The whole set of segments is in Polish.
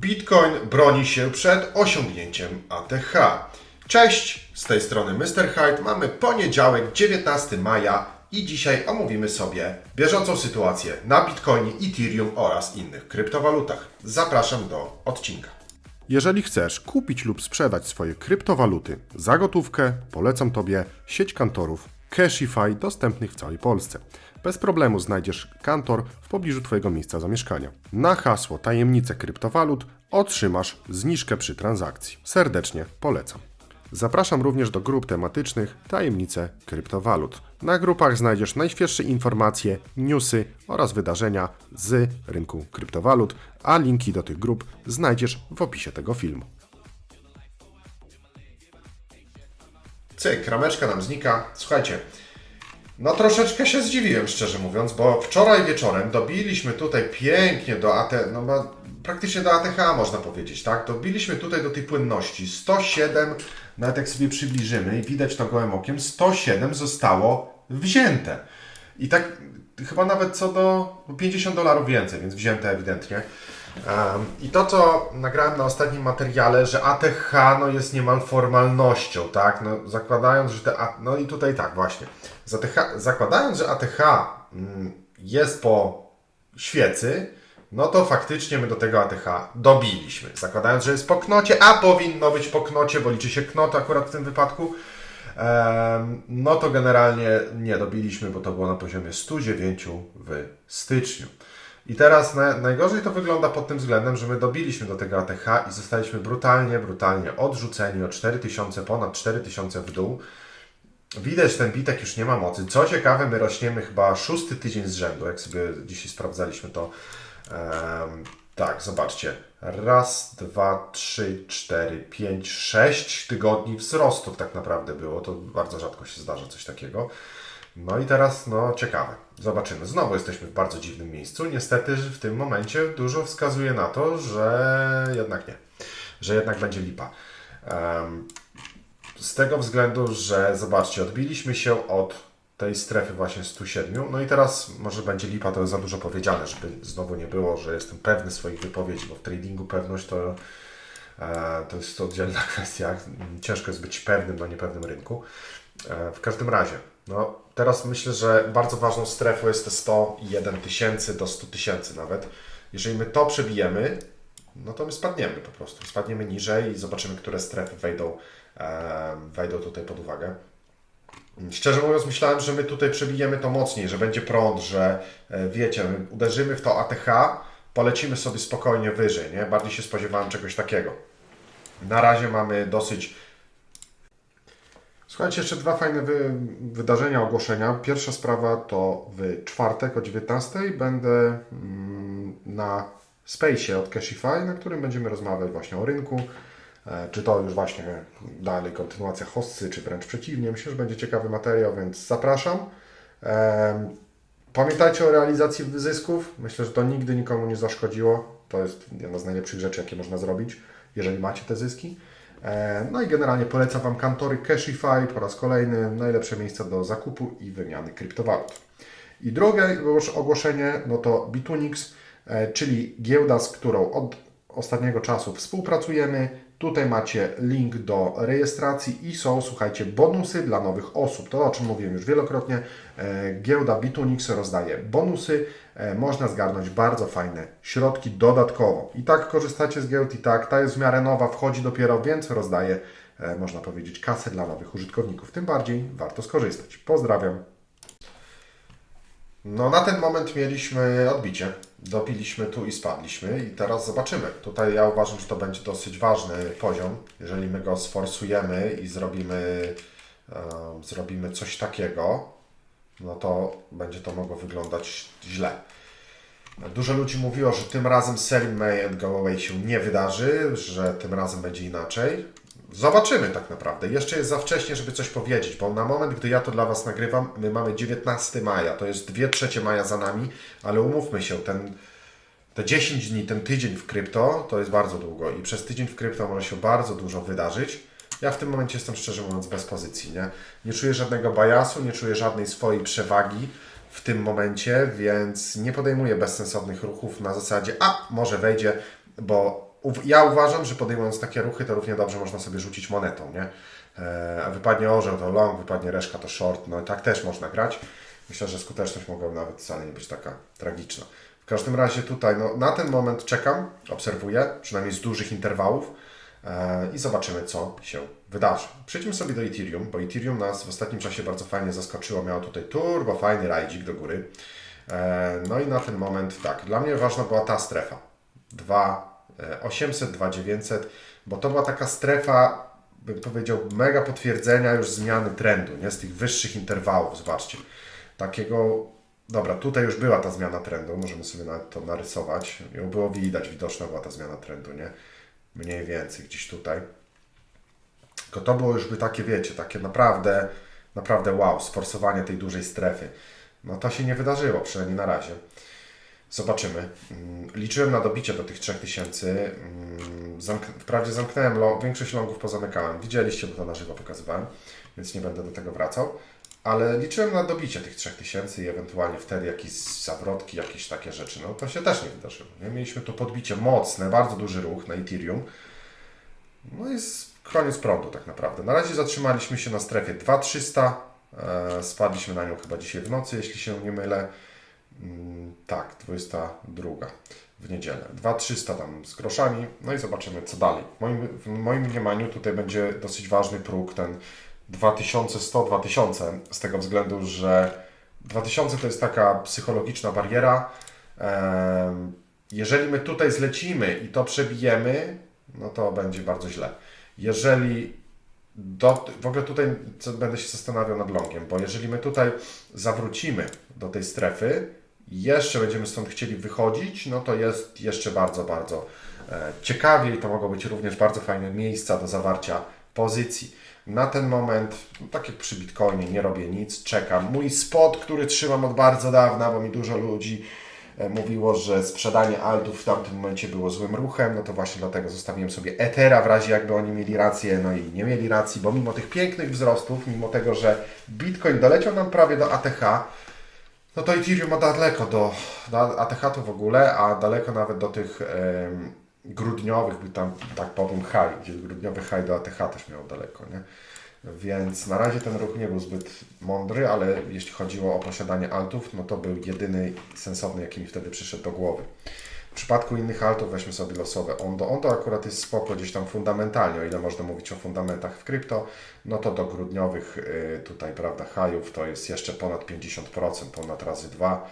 Bitcoin broni się przed osiągnięciem ATH. Cześć, z tej strony Mr. Hyde. Mamy poniedziałek, 19 maja i dzisiaj omówimy sobie bieżącą sytuację na Bitcoinie, Ethereum oraz innych kryptowalutach. Zapraszam do odcinka. Jeżeli chcesz kupić lub sprzedać swoje kryptowaluty za gotówkę, polecam Tobie sieć kantorów Cashify dostępnych w całej Polsce. Bez problemu znajdziesz kantor w pobliżu Twojego miejsca zamieszkania. Na hasło tajemnice kryptowalut otrzymasz zniżkę przy transakcji. Serdecznie polecam. Zapraszam również do grup tematycznych Tajemnice kryptowalut. Na grupach znajdziesz najświeższe informacje, newsy oraz wydarzenia z rynku kryptowalut, a linki do tych grup znajdziesz w opisie tego filmu. Cyk, rameczka nam znika. Słuchajcie, no troszeczkę się zdziwiłem, szczerze mówiąc, bo wczoraj wieczorem dobiliśmy tutaj pięknie do AT, no praktycznie do ATH można powiedzieć, tak? Dobiliśmy tutaj do tej płynności 107, nawet jak sobie przybliżymy i widać to gołym okiem, 107 zostało wzięte. I tak chyba nawet co do 50 dolarów więcej, więc wzięte ewidentnie. Um, I to, co nagrałem na ostatnim materiale, że ATH no, jest niemal formalnością, tak? No, zakładając, że te. A... No i tutaj tak, właśnie. ATH, zakładając, że ATH mm, jest po świecy, no to faktycznie my do tego ATH dobiliśmy. Zakładając, że jest po knocie, a powinno być po knocie, bo liczy się knot akurat w tym wypadku. Em, No to generalnie nie dobiliśmy, bo to było na poziomie 109 w styczniu. I teraz na, najgorzej to wygląda pod tym względem, że my dobiliśmy do tego ATH i zostaliśmy brutalnie, brutalnie odrzuceni o 4000, ponad 4000 w dół. Widać, ten bitek już nie ma mocy. Co ciekawe, my rośniemy chyba szósty tydzień z rzędu, jak sobie dzisiaj sprawdzaliśmy to. Em, tak, zobaczcie. Raz, dwa, trzy, cztery, pięć, sześć tygodni wzrostów tak naprawdę było. To bardzo rzadko się zdarza coś takiego. No i teraz, no ciekawe. Zobaczymy. Znowu jesteśmy w bardzo dziwnym miejscu. Niestety w tym momencie dużo wskazuje na to, że jednak nie. Że jednak będzie lipa. Em, z tego względu, że zobaczcie, odbiliśmy się od tej strefy właśnie 107. No i teraz może będzie lipa, to jest za dużo powiedziane, żeby znowu nie było, że jestem pewny swoich wypowiedzi, bo w tradingu pewność to, e, to jest oddzielna kwestia. Ciężko jest być pewnym na niepewnym rynku. E, w każdym razie, no teraz myślę, że bardzo ważną strefą jest te 101 tysięcy do 100 tysięcy nawet. Jeżeli my to przebijemy, no to my spadniemy po prostu. Spadniemy niżej i zobaczymy, które strefy wejdą, wejdą tutaj pod uwagę. Szczerze mówiąc, myślałem, że my tutaj przebijemy to mocniej, że będzie prąd, że e, wiecie, my uderzymy w to ATH, polecimy sobie spokojnie wyżej, nie? Bardziej się spodziewałem czegoś takiego. Na razie mamy dosyć. Słuchajcie, jeszcze dwa fajne wy, wydarzenia, ogłoszenia. Pierwsza sprawa to w czwartek o 19 będę mm, na Space'ie od Cashify, na którym będziemy rozmawiać właśnie o rynku. E, Czy to już właśnie dalej kontynuacja hosty, czy wręcz przeciwnie. Myślę, że będzie ciekawy materiał, więc zapraszam. Em, Pamiętajcie o realizacji zysków. Myślę, że to nigdy nikomu nie zaszkodziło. To jest jedna z najlepszych rzeczy, jakie można zrobić, jeżeli macie te zyski. E, No i generalnie polecam Wam kantory Cashify po raz kolejny. Najlepsze miejsca do zakupu i wymiany kryptowalut. I drugie już ogłoszenie, no to Bitunix, e, czyli giełda, z którą od ostatniego czasu współpracujemy. Tutaj macie link do rejestracji i są, słuchajcie, bonusy dla nowych osób. To o czym mówiłem już wielokrotnie. E, Giełda Bitunix rozdaje bonusy. E, Można zgarnąć bardzo fajne środki dodatkowo. I tak korzystacie z giełd i tak, ta jest w miarę nowa, wchodzi dopiero, więc rozdaje, e, można powiedzieć, kasę dla nowych użytkowników. Tym bardziej warto skorzystać. Pozdrawiam. No na ten moment mieliśmy odbicie. Dopiliśmy tu i spadliśmy i teraz zobaczymy. Tutaj ja uważam, że to będzie dosyć ważny poziom. Jeżeli my go sforsujemy i zrobimy, em, zrobimy coś takiego, no to będzie to mogło wyglądać źle. Dużo ludzi mówiło, że tym razem Sell May and Go Away się nie wydarzy, że tym razem będzie inaczej. Zobaczymy tak naprawdę. Jeszcze jest za wcześnie, żeby coś powiedzieć, bo na moment, gdy ja to dla Was nagrywam, my mamy 19 maja, to jest 2 trzecie maja za nami, ale umówmy się, ten, te 10 dni, ten tydzień w krypto, to jest bardzo długo i przez tydzień w krypto może się bardzo dużo wydarzyć. Ja w tym momencie jestem szczerze mówiąc bez pozycji, nie? Nie czuję żadnego bajasu, nie czuję żadnej swojej przewagi w tym momencie, więc nie podejmuję bezsensownych ruchów na zasadzie, a może wejdzie, bo ja uważam, że podejmując takie ruchy, to równie dobrze można sobie rzucić monetą, nie? E, wypadnie orzeł to long, wypadnie reszka to short, no i tak też można grać. Myślę, że skuteczność mogłaby nawet wcale nie być taka tragiczna. W każdym razie tutaj, no, na ten moment czekam, obserwuję, przynajmniej z dużych interwałów e, i zobaczymy, co się wydarzy. Przejdźmy sobie do Ethereum, bo Ethereum nas w ostatnim czasie bardzo fajnie zaskoczyło. Miało tutaj turbo fajny rajdzik do góry. E, no i na ten moment tak, dla mnie ważna była ta strefa. 2 e, 800, 2 900, bo to była taka strefa, bym powiedział, mega potwierdzenia już zmiany trendu, nie? Z tych wyższych interwałów, zobaczcie. Takiego, dobra, tutaj już była ta zmiana trendu, możemy sobie nawet to narysować. Ją było widać, widoczna była ta zmiana trendu, nie? Mniej więcej gdzieś tutaj. Tylko to było już by takie, wiecie, takie naprawdę, naprawdę wow, sforsowanie tej dużej strefy. No to się nie wydarzyło, przynajmniej na razie. Zobaczymy. Mm, Liczyłem na dobicie do tych 3000. Mm, Zamk- wprawdzie zamknąłem, lo- większość longów pozamykałem. Widzieliście, bo to na żywo pokazywałem, więc nie będę do tego wracał. Ale liczyłem na dobicie tych 3000 i ewentualnie wtedy jakieś zawrotki, jakieś takie rzeczy. No to się też nie wydarzyło. Nie? Mieliśmy tu podbicie mocne, bardzo duży ruch na Ethereum. No i koniec prądu tak naprawdę. Na razie zatrzymaliśmy się na strefie 2300. E, spadliśmy na nią chyba dzisiaj w nocy, jeśli się nie mylę. Mm, tak, 22 w niedzielę. 2300 tam z groszami. No i zobaczymy co dalej. W moim, w moim mniemaniu tutaj będzie dosyć ważny próg ten 2100-2000 z tego względu, że 2000 to jest taka psychologiczna bariera. Jeżeli my tutaj zlecimy i to przebijemy, no to będzie bardzo źle. Jeżeli do, w ogóle tutaj będę się zastanawiał nad longiem, bo jeżeli my tutaj zawrócimy do tej strefy, jeszcze będziemy stąd chcieli wychodzić, no to jest jeszcze bardzo, bardzo e, ciekawie i to mogą być również bardzo fajne miejsca do zawarcia pozycji. Na ten moment, no, tak jak przy Bitcoinie, nie robię nic, czekam. Mój spot, który trzymam od bardzo dawna, bo mi dużo ludzi e, mówiło, że sprzedanie altów w tamtym momencie było złym ruchem, no to właśnie dlatego zostawiłem sobie Ethera w razie jakby oni mieli rację, no i nie mieli racji, bo mimo tych pięknych wzrostów, mimo tego, że Bitcoin doleciał nam prawie do ATH, no to Ethereum ma daleko do, do ATH to w ogóle, a daleko nawet do tych em, grudniowych, by tam tak powiem high, gdzie grudniowy high do ATH też miał daleko, nie? Więc na razie ten ruch nie był zbyt mądry, ale jeśli chodziło o posiadanie altów, no to był jedyny sensowny, jaki mi wtedy przyszedł do głowy. W przypadku innych altów weźmy sobie losowe Ondo. Ondo akurat jest spoko gdzieś tam fundamentalnie, o ile można mówić o fundamentach w krypto, no to do grudniowych y, tutaj, prawda, hajów to jest jeszcze ponad 50%, ponad razy 2.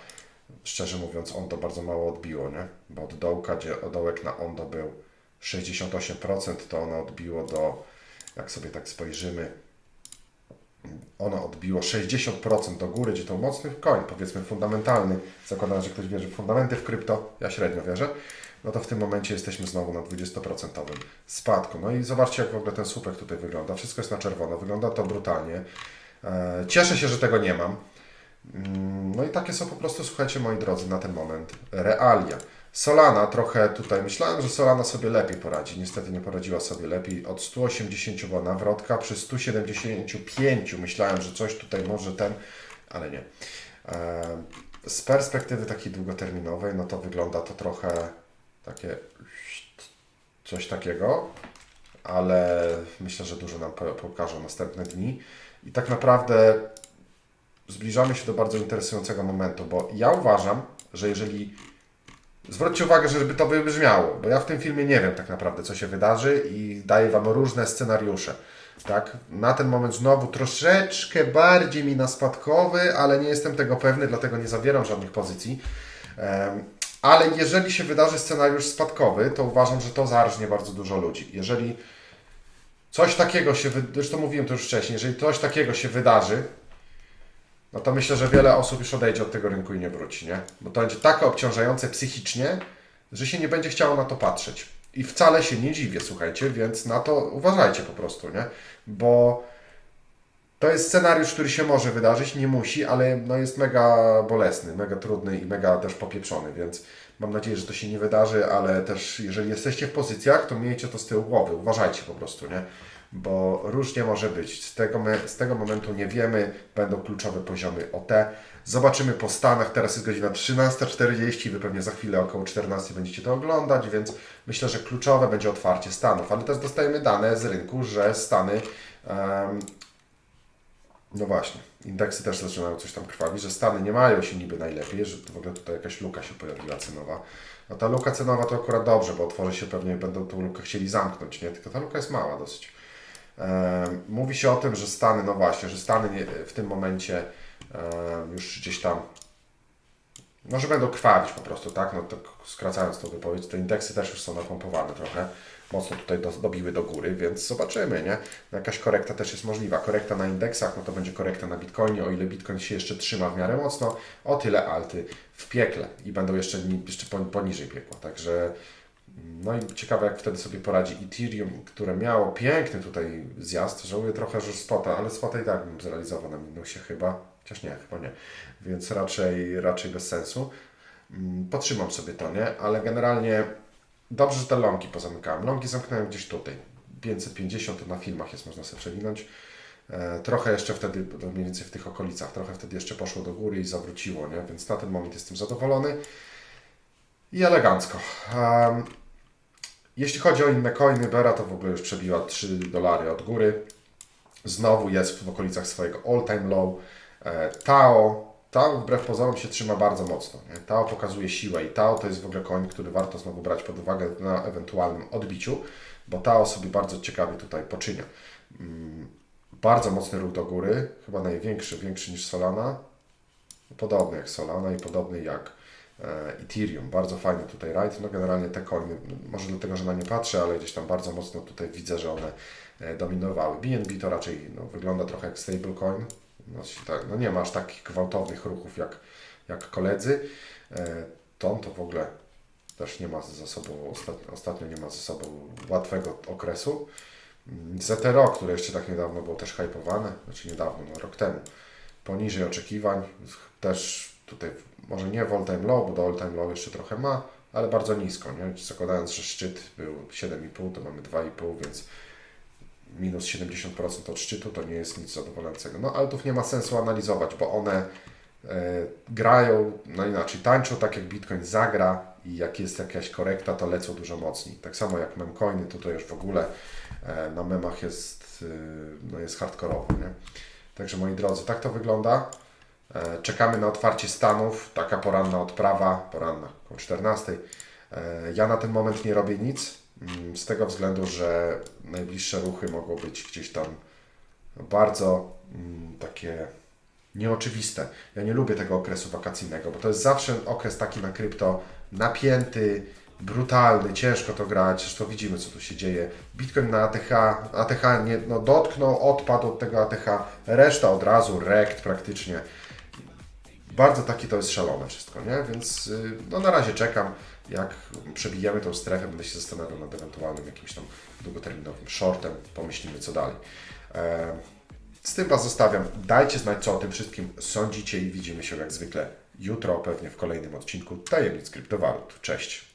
Szczerze mówiąc, Ondo bardzo mało odbiło, nie? Bo od dołka, gdzie dołek na Ondo był 68%, to ono odbiło do, jak sobie tak spojrzymy, ono odbiło 60% do góry, gdzie to mocny koń, powiedzmy fundamentalny, zakładam, że ktoś wierzy w fundamenty w krypto, ja średnio wierzę, no to w tym momencie jesteśmy znowu na 20% spadku. No i zobaczcie, jak w ogóle ten słupek tutaj wygląda. Wszystko jest na czerwono, wygląda to brutalnie. E, Cieszę się, że tego nie mam. Mm, No i takie są po prostu, słuchajcie, moi drodzy, na ten moment realia. Solana trochę tutaj, myślałem, że Solana sobie lepiej poradzi. Niestety nie poradziła sobie lepiej. Od 180 była nawrotka, przy 175 myślałem, że coś tutaj może ten, ale nie. E, Z perspektywy takiej długoterminowej, no to wygląda to trochę takie coś takiego, ale myślę, że dużo nam po- pokażą następne dni. I tak naprawdę zbliżamy się do bardzo interesującego momentu, bo ja uważam, że jeżeli. Zwróćcie uwagę, żeby to wybrzmiało, bo ja w tym filmie nie wiem tak naprawdę, co się wydarzy i daję Wam różne scenariusze. Tak? Na ten moment znowu troszeczkę bardziej mi na spadkowy, ale nie jestem tego pewny, dlatego nie zawieram żadnych pozycji. Ale jeżeli się wydarzy scenariusz spadkowy, to uważam, że to zarżnie bardzo dużo ludzi. Jeżeli coś takiego się, zresztą mówiłem to już wcześniej, jeżeli coś takiego się wydarzy, no to myślę, że wiele osób już odejdzie od tego rynku i nie wróci, nie? Bo to będzie tak obciążające psychicznie, że się nie będzie chciało na to patrzeć. I wcale się nie dziwię, słuchajcie, więc na to uważajcie po prostu, nie? Bo to jest scenariusz, który się może wydarzyć, nie musi, ale no jest mega bolesny, mega trudny i mega też popieprzony, więc mam nadzieję, że to się nie wydarzy, ale też jeżeli jesteście w pozycjach, to miejcie to z tyłu głowy, uważajcie po prostu, nie? Bo różnie może być. Z tego, me, z tego momentu nie wiemy, będą kluczowe poziomy OT. Zobaczymy po Stanach, teraz jest godzina 13.40, Wy pewnie za chwilę około 14 będziecie to oglądać, więc myślę, że kluczowe będzie otwarcie Stanów, ale też dostajemy dane z rynku, że Stany em, no właśnie, indeksy też zaczynają coś tam krwawić, że Stany nie mają się niby najlepiej, że w ogóle tutaj jakaś luka się pojawiła cenowa. No ta luka cenowa to akurat dobrze, bo otworzy się pewnie będą tą lukę chcieli zamknąć, nie? Tylko ta luka jest mała dosyć. Mówi się o tym, że Stany, no właśnie, że Stany w tym momencie już gdzieś tam, no że będą krwawić po prostu, tak? No tak skracając tą wypowiedź, te indeksy też już są napompowane trochę, mocno tutaj do, dobiły do góry, więc zobaczymy, nie? No Jakaś korekta też jest możliwa. Korekta na indeksach, no to będzie korekta na Bitcoinie, o ile Bitcoin się jeszcze trzyma w miarę mocno, o tyle alty w piekle i będą jeszcze, jeszcze pon- poniżej piekła, także no i ciekawe, jak wtedy sobie poradzi Ethereum, które miało piękny tutaj zjazd. Żałuję trochę, że spota, ale spota i tak bym zrealizował na minusie chyba. Chociaż nie, chyba nie. Więc raczej, raczej bez sensu. Mm, Potrzymam sobie to, nie? Ale generalnie dobrze, że te longi pozamykałem. Longi zamknąłem gdzieś tutaj. 550 to na filmach jest, można sobie przewinąć. E, Trochę jeszcze wtedy, mniej więcej w tych okolicach, trochę wtedy jeszcze poszło do góry i zawróciło, nie? Więc na ten moment jestem zadowolony i elegancko. Em, jeśli chodzi o inne coiny, Bera to w ogóle już przebiła 3 dolary od góry. Znowu jest w okolicach swojego all-time low. E, Tao, Tao wbrew pozorom się trzyma bardzo mocno. Nie? Tao pokazuje siłę i Tao to jest w ogóle coin, który warto znowu brać pod uwagę na ewentualnym odbiciu, bo Tao sobie bardzo ciekawie tutaj poczynia. Mm, Bardzo mocny ruch do góry, chyba największy, większy niż Solana. Podobny jak Solana i podobny jak Ethereum. Bardzo fajny tutaj rajd. No generalnie te coiny, może dlatego, że na nie patrzę, ale gdzieś tam bardzo mocno tutaj widzę, że one e, dominowały. BNB to raczej no, wygląda trochę jak stablecoin. No, tak, no nie ma aż takich gwałtownych ruchów jak, jak koledzy. E, Ton to w ogóle też nie ma za sobą, ostatnio, nie ma za sobą łatwego okresu. ZRO, które jeszcze tak niedawno było też hypowane, znaczy niedawno, no rok temu, poniżej oczekiwań, też tutaj może nie w all time low, bo do all time low jeszcze trochę ma, ale bardzo nisko, nie? Zakładając, że szczyt był 7,5, to mamy 2,5, więc minus 70% od szczytu to nie jest nic zadowalającego. No altów nie ma sensu analizować, bo one e, grają, no inaczej, tańczą tak jak Bitcoin zagra i jak jest jakaś korekta, to lecą dużo mocniej. Tak samo jak memcoiny, tutaj już w ogóle e, na memach jest, e, no jest hardkorowo, nie? Także moi drodzy, tak to wygląda. E, Czekamy na otwarcie Stanów, taka poranna odprawa, poranna, około 14. E, Ja na ten moment nie robię nic, mm, z tego względu, że najbliższe ruchy mogą być gdzieś tam bardzo mm, takie nieoczywiste. Ja nie lubię tego okresu wakacyjnego, bo to jest zawsze okres taki na krypto napięty, brutalny, ciężko to grać, zresztą widzimy co tu się dzieje. Bitcoin na ATH, ATH nie, no, dotknął, odpadł od tego ATH, reszta od razu, rekt praktycznie. Bardzo takie to jest szalone wszystko, nie? Więc y, no, na razie czekam, jak przebijemy tą strefę, będę się zastanawiał nad ewentualnym jakimś tam długoterminowym shortem, pomyślimy co dalej. E, z tym Was zostawiam. Dajcie znać, co o tym wszystkim sądzicie i widzimy się jak zwykle jutro, pewnie w kolejnym odcinku Tajemnic Kryptowalut. Cześć!